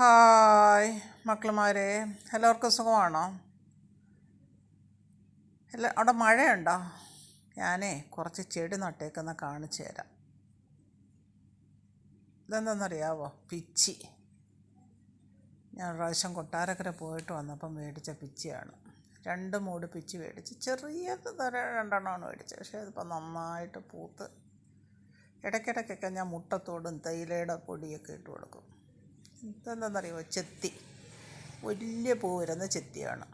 Hi മക്കളുമാരെ. എല്ലാവർക്കും സുഖമാണോ? എല്ലാ അവിടെ മഴയുണ്ടോ? ഞാനേ കുറച്ച് ചെടി നട്ടേക്കുന്ന കാണിച്ചു തരാം. ഇതെന്താണെന്നറിയാവോ പിച്ചി. ഞാൻ പ്രാവശ്യം കൊട്ടാരക്കര പോയിട്ട് വന്നപ്പം മേടിച്ച പിച്ചിയാണ്. രണ്ട് മൂട് പിച്ചി മേടിച്ച്. ചെറിയ രണ്ടെണ്ണമാണ് മേടിച്ചത്. പക്ഷേ ഇതിപ്പോൾ നന്നായിട്ട് പൂത്ത്. ഇടയ്ക്കിടയ്ക്കൊക്കെ ഞാൻ മുട്ടത്തോടും തേയിലയുടെ പൊടിയൊക്കെ ഇട്ട് കൊടുക്കും. ഇതെന്താണെന്നറിയുമോ ചെത്തി. വലിയ പൂ വരുന്ന ചെത്തിയാണ്.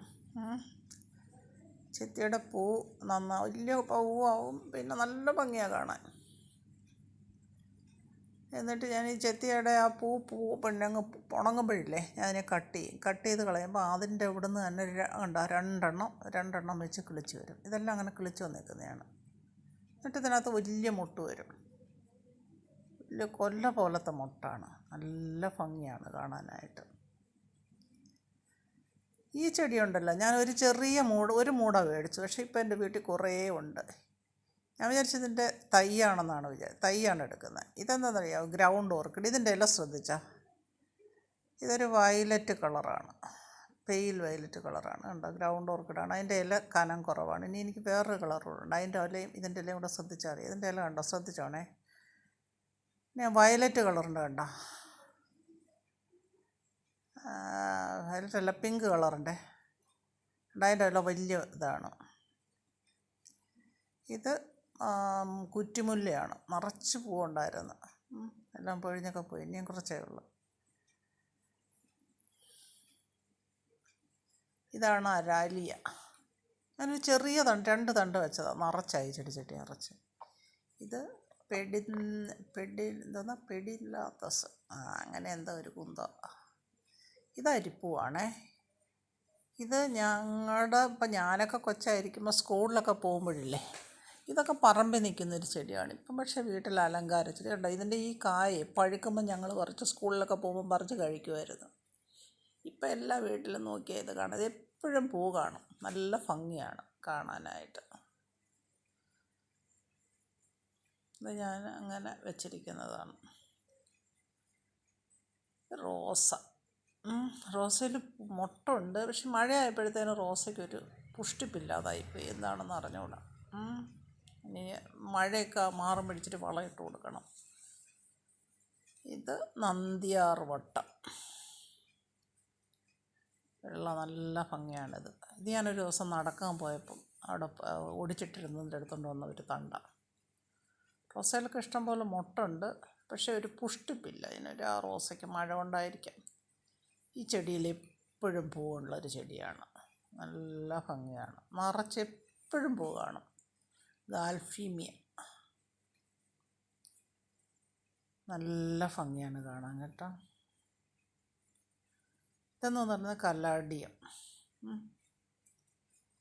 ചെത്തിയുടെ പൂ നന്നാ വലിയ പൂവാവും. പിന്നെ നല്ല ഭംഗിയാണ് കാണാൻ. എന്നിട്ട് ഞാൻ ഈ ചെത്തിയുടെ ആ പൂ പൂ പിന്നെ പുണങ്ങുമ്പോഴില്ലേ ഞാൻ അതിനെ കട്ട് ചെയ്യും. കട്ട് ചെയ്ത് കളയുമ്പോൾ അതിന്റെ ഇവിടെ നിന്ന് തന്നെ കണ്ടോ രണ്ടെണ്ണം രണ്ടെണ്ണം വെച്ച് കിളിച്ച് വരും. ഇതെല്ലാം അങ്ങനെ കിളിച്ച് വന്നേക്കുന്നതാണ്. എന്നിട്ട് ഇതിനകത്ത് വലിയ മുട്ട് വരും. വലിയ കൊല്ല പോലത്തെ മുട്ടാണ്. നല്ല ഭംഗിയാണ് കാണാനായിട്ട്. ഈ ചെടിയുണ്ടല്ലോ ഞാൻ ഒരു ചെറിയ മൂട് ഒരു മൂട മേടിച്ചു. പക്ഷേ ഇപ്പോൾ എന്റെ വീട്ടിൽ കുറേ ഉണ്ട്. ഞാൻ വിചാരിച്ചു ഇതിന്റെ തൈയാണെന്നാണ് വിചാരിച്ചത് തൈയാണ് എടുക്കുന്നത്. ഇതെന്താണെന്നറിയാമോ? Ground orchid. ഇതിന്റെ ഇല ശ്രദ്ധിച്ചാൽ ഇതൊരു വയലറ്റ് കളറാണ്. പെയിൽ വയലറ്റ് കളറാണ്. കണ്ടോ? ഗ്രൗണ്ട് ഓർക്കിഡാണ്. അതിന്റെ ഇല കനം കുറവാണ്. ഇനി എനിക്ക് വേറൊരു കളറുണ്ട് അതിന്റെ ഇലയും ഇതിന്റെ ഇലയും കൂടെ ശ്രദ്ധിച്ചാൽ അറിയാം ഇതിന്റെ ഇല കണ്ടോ? ശ്രദ്ധിച്ചോണേ. ഞാൻ വയലറ്റ് കളറുണ്ട് കണ്ടോ. വയലറ്റ് അല്ല പിങ്ക് കളറുണ്ടേ അതിന്റെ രൂപ വലിയ ഇതാണ്. ഇത് കുറ്റിമുല്ലയാണ്. നിറച്ച് പൂവുണ്ടായിരുന്നു. എല്ലാം പൊഴിഞ്ഞൊക്കെ പോയി. ഇനിയും കുറച്ചേ ഉള്ളൂ. ഇതാണ് അരാലിയ ഞാനൊരു ചെറിയ തണ്ട് രണ്ട് തണ്ട് വെച്ചതാണ് നിറച്ചായി ചെടി ചെടി നിറച്ച് ഇത് പെടി പെടി എന്താ പെടില്ലാത്ത അങ്ങനെ എന്താ ഒരു കുന്ത. ഇത് അരിപ്പൂവാണേ. ഇത് ഞങ്ങളുടെ ഇപ്പം ഞാനൊക്കെ കൊച്ചായിരിക്കുമ്പോൾ സ്കൂളിലൊക്കെ പോകുമ്പോഴില്ലേ ഇതൊക്കെ പറമ്പിൽ നിൽക്കുന്നൊരു ചെടിയാണ്. ഇപ്പം പക്ഷേ വീട്ടിൽ അലങ്കാര ചെടി. കണ്ടോ ഇതിന്റെ ഈ കായ് പഴുക്കുമ്പോൾ ഞങ്ങൾ പറിച്ച് സ്കൂളിലൊക്കെ പോകുമ്പോൾ പറിച്ച് കഴിക്കുമായിരുന്നു ഇപ്പം എല്ലാ വീട്ടിലും നോക്കിയാൽ ഇത് കാണാം എപ്പോഴും പൂ കാണും. നല്ല ഭംഗിയാണ് കാണാനായിട്ട്. ഇത് ഞാൻ അങ്ങനെ വെച്ചിരിക്കുന്നതാണ്. റോസ. റോസയിൽ മൊട്ടുണ്ട്. പക്ഷെ മഴയായപ്പോഴത്തേന് റോസയ്ക്കൊരു പുഷ്ടിപ്പില്ലാതായിപ്പോയി എന്താണെന്ന് അറിഞ്ഞുകൂടാ. ഇനി മഴയൊക്കെ മാറും പിടിച്ചിട്ട് വളം ഇട്ട് കൊടുക്കണം. ഇത് നന്ദിയാർ വട്ടം. വെള്ള നല്ല ഭംഗിയാണിത്. ഇത് ഞാനൊരു ദിവസം നടക്കാൻ പോയപ്പം അവിടെ ഓടിച്ചിട്ടിരുന്നതിന്റെ അടുത്തുകൊണ്ട് വന്ന ഒരു തണ്ട. റോസയിലൊക്കെ ഇഷ്ടംപോലെ മുട്ടുണ്ട്. പക്ഷേ ഒരു പുഷ്ടിപ്പില്ല. ഇതിനൊരു ആ റോസയ്ക്ക് മഴ കൊണ്ടായിരിക്കാം. ഈ ചെടിയിൽ എപ്പോഴും പൂവുള്ളൊരു ചെടിയാണ്. നല്ല ഭംഗിയാണ്. നിറച്ച് എപ്പോഴും പൂ കാണും. ഗാൽഫീമിയ നല്ല ഭംഗിയാണ് കാണാൻ കേട്ടോ. ഇതെന്ന് പറയുന്നത് കല്ലാടിയം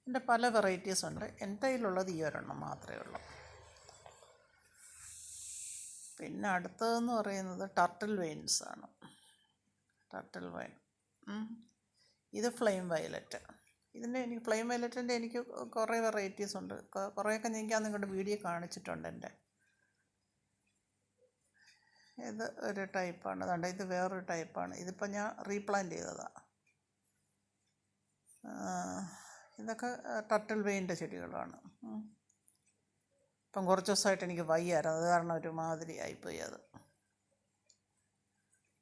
എന്റെ പല വെറൈറ്റീസ് ഉണ്ട്. എന്റെ കയ്യിലുള്ളത് ഈ ഒരെണ്ണം മാത്രമേ ഉള്ളൂ. പിന്നെ അടുത്തതെന്ന് പറയുന്നത് ടർട്ടിൽ വെയിൻസ് ആണ്. ടർട്ടിൽ വൈൻ ഇത് ഫ്ലെയിം വയലറ്റ് ഇതിന്റെ എനിക്ക് ഫ്ലെയിം വയലറ്റിന്റെ എനിക്ക് കുറേ വെറൈറ്റീസ് ഉണ്ട്. കുറേയൊക്കെ എനിക്ക് നിങ്ങളുടെ വീഡിയോ കാണിച്ചിട്ടുണ്ട് എന്റെ. ഇത് ഒരു ടൈപ്പാണ് അതുകൊണ്ട് ഇത് വേറൊരു ടൈപ്പാണ് ഇതിപ്പോൾ ഞാൻ റീപ്ലാന്റ് ചെയ്തതാണ് ഇതൊക്കെ ടർട്ടിൽ വെയിന്റെ ചെടികളാണ്. ഇപ്പം കുറച്ച് ദിവസമായിട്ട് എനിക്ക് വയ്യായിരുന്നു. അത് കാരണം ഒരുമാതിരി ആയിപ്പോയി അത്.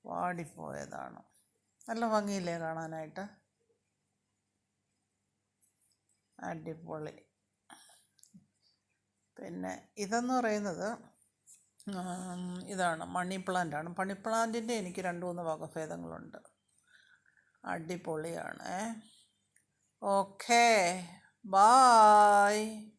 വാടിപ്പോയതാണ്. നല്ല ഭംഗിയില്ലേ കാണാനായിട്ട്? അടിപൊളി. പിന്നെ ഇതെന്ന് പറയുന്നത് ഇതാണ് മണി പ്ലാന്റാണ്. മണി പ്ലാന്റിന്റെ എനിക്ക് രണ്ട് മൂന്ന് വകഭേദങ്ങളുണ്ട്. അടിപൊളിയാണ്. ഓക്കേ. ബായ്.